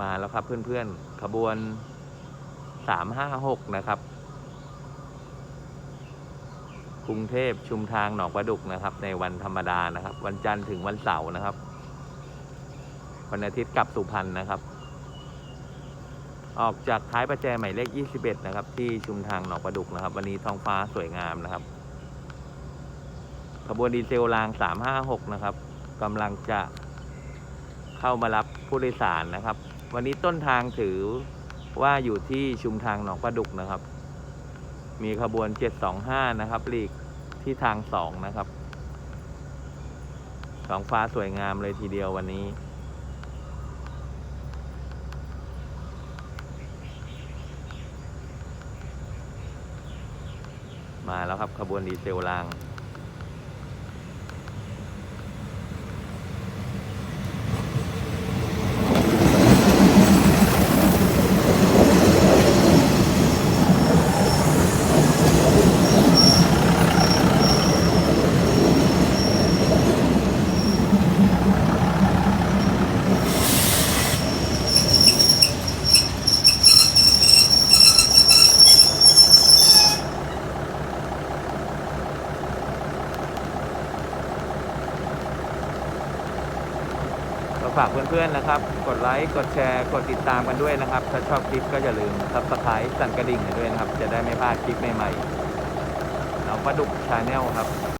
มาแล้วครับเพื่อนๆขบวนสามห้าหกนะครับกรุงเทพชุมทางหนองประดุกนะครับ ในวันธรรมดานะครับ วันจันทร์ถึงวันเสาร์นะครับ วันอาทิตย์กลับสุพรรณนะครับ ออกจากท้ายประแจหมายเลข 21 นะครับ ที่ชุมทางหนองประดุกนะครับ วันนี้ท้องฟ้าสวยงามนะครับ ขบวนดีเซลราง 356 นะครับกำลังจะเข้ามารับผู้โดยสารนะครับ วันนี้ต้นทางถือว่าอยู่ที่ชุมทางหนองประดุกนะครับ มีขบวน 725 นะครับหลีกที่ทาง2นะครับท้องฟ้าสวยงามเลยทีเดียววันนี้ มาแล้วครับขบวนดีเซลราง ฝากเพื่อนๆนะครับ กดไลค์กดแชร์กดติดตามกันด้วยนะครับ ถ้าชอบคลิปก็อย่าลืมซับสไครต์สั่นกระดิ่งกันด้วยนะครับ จะได้ไม่พลาดคลิปใหม่ๆเราประดุกชาแนลครับ